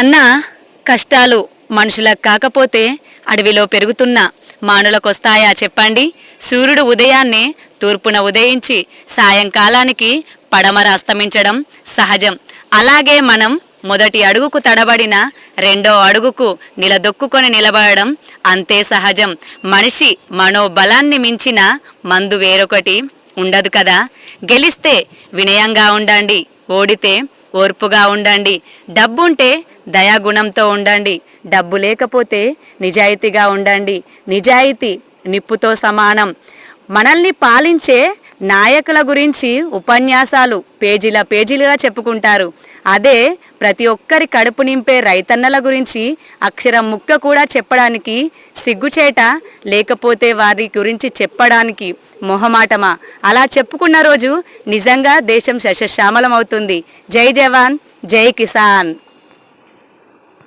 అన్నా కష్టాలు మనుషులకు కాకపోతే అడవిలో పెరుగుతున్న మానులకొస్తాయా చెప్పండి. సూర్యుడు ఉదయాన్నే తూర్పున ఉదయించి సాయంకాలానికి పడమర అస్తమించడం సహజం. అలాగే మనం మొదటి అడుగుకు తడబడిన రెండో అడుగుకు నిలదొక్కుకొని నిలబడడం అంతే సహజం. మనిషి మనోబలాన్ని మించిన మందు వేరొకటి ఉండదు కదా. గెలిస్తే వినయంగా ఉండండి. ఓడితే ఓర్పుగా ఉండండి. డబ్బుంటే దయాగుణంతో ఉండండి. డబ్బు లేకపోతే నిజాయితీగా ఉండండి. నిజాయితీ నిప్పుతో సమానం. మనల్ని పాలించే నాయకుల గురించి ఉపన్యాసాలు పేజీల పేజీలుగా చెప్పుకుంటారు. అదే ప్రతి ఒక్కరి కడుపు నింపే రైతన్నల గురించి అక్షరం ముక్క కూడా చెప్పడానికి సిగ్గుచేట లేకపోతే వారి గురించి చెప్పడానికి మొహమాటమా? అలా చెప్పుకున్న రోజు నిజంగా దేశం శశశ్యామలం అవుతుంది జై జవాన్ జై కిసాన్.